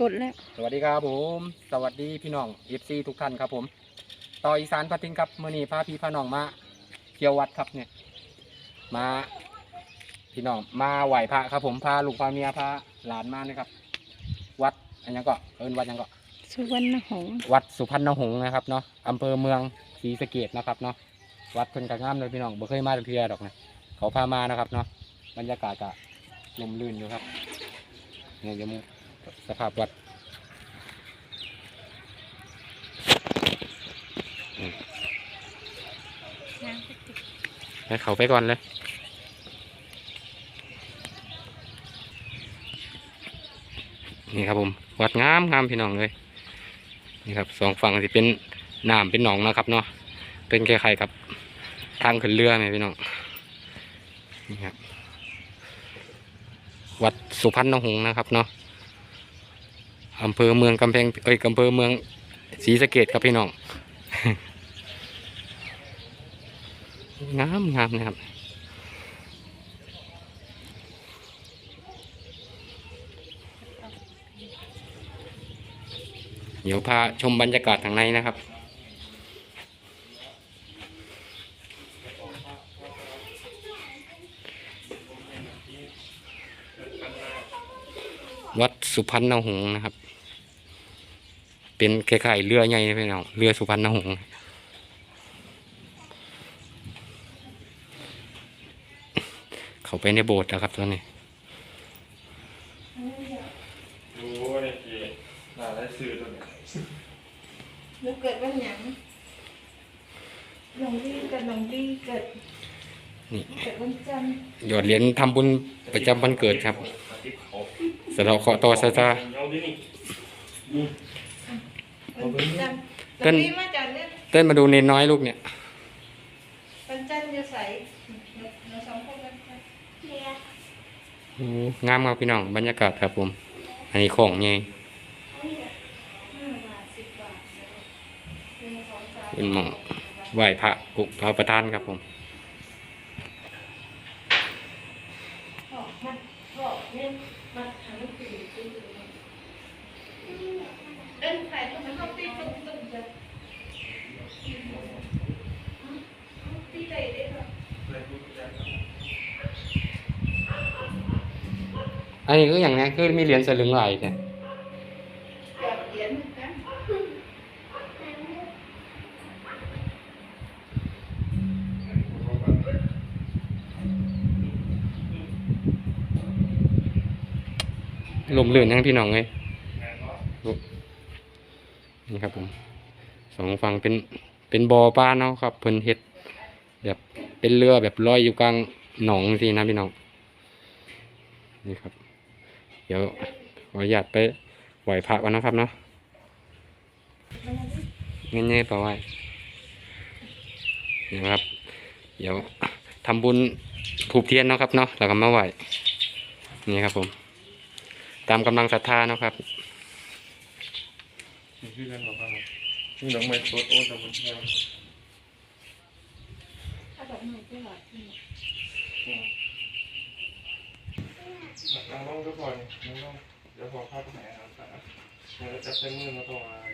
กดแล้ว สวัสดีครับผม สวัสดีพี่น้องเอฟซีทุกท่านครับผม ต่ออีสานพัทิงครับมื่อนี้พาพี่พาน้องมาเที่ยววัดครับเนี่ย มาพี่น้องมาไหวพระครับ ผมพาลูกพาเมียพาหลานมานะครับ วัดอันยังก็เอินวัดหยังก็สุวรรณหงส์วัดสุพรรณหงษ์นะครับเนาะอำเภอเมืองศรีสะเกดนะครับเนาะวัดเพิ่นกะงามเลยพี่น้องบ่เคยมาเทื่อดอกนะเขาพามานะครับเนาะบรรยากาศกะลมลื่นอยู่ครับเนี่ยจะมู สภาพวัดให้เขาไปก่อนเลยนี่ครับผม วัดงามงามพี่น้องเลยนี่ครับสองฝั่งที่เป็นน้ำเป็นหนองนะครับเนาะเป็นคล้ายๆกับทางขึ้นเรือไหมพี่น้องนี่ครับวัดสุพรรณหงส์นะครับเนาะ อำเภอเมืองกำแพงเอ้ยอำเภอเมืองศรีสะเกดครับพี่น้องงามงามนะครับเดี๋ยวพาชมบรรยากาศทางในนะครับวัดสุพรรณหงส์นะครับ เป็นคล้ายๆเรือใหญ่นะพี่น้องเรือสุพรรณหงส์เขาไปในโบสถ์แล้วครับตอนนี้รู้ในเกมหน้าได้ซื้อตัวเนี้ยหนูเกิดวันหยังน้องดีกับน้องดีเกิดนี่ เกิดวันจันทร์หยอดเหรียญทำบุญประจำวันเกิดครับอาทิตย์เขาสะเดาะเคราะห์ต่อซาซาเอาดินี่วันจันทร์ เต้น้นองดีมาจากเนี่ยเต้นมาดูเนนน้อยลูกเนี่ยวันจันทร์จะใส่หนูสองคนวันจันทร์เนี่ยโอ้งามครับพี่น้องบรรยากาศครับผม อันนี้ของไงห้าบาทสิบบาทหนึ่งสองสามเป็นหมองไหว้พระกุพระประธานครับผมพ่อมันพ่อเนี่ยมันหาลูกปีปีเดินใส่ทำไมเขาตีตุ้มตุ้มจะตีได้ได้หรอ อันนี้ก็อย่างนี้คือมีเหรียญสลึงไหลเนี่ยหยอดเหลมเลื่อนทั้งพี่น้องเลยนี่ครับผมสองฝั่งเป็นเป็นบ่อปลาเนาะครับเพิ่นเฮ็ดแบบเป็นเรือแบบลอยอยู่กลางหนองสินะพี่น้องนี่ครับ เดี๋ยวขออนุญาตไปไหวพระก่อนนะครับเนาะเงี้ยๆต่อไว้นี่ครับ เดี๋ยวทำบุญถูกเทียนเนาะครับเนาะแล้วก็มาไหวนี่ครับผม ตามกำลังศรัทธาเนาะครับนี่คือกันบอกว่านี่น้องไม่โคตรโอ้ทำมันแพงถ้าแบบไหน นั่งองทุกคนนั่งองเดี๋ยวพอภาพแผลนะครับแล้วจะใช้มือมาต่งอะไ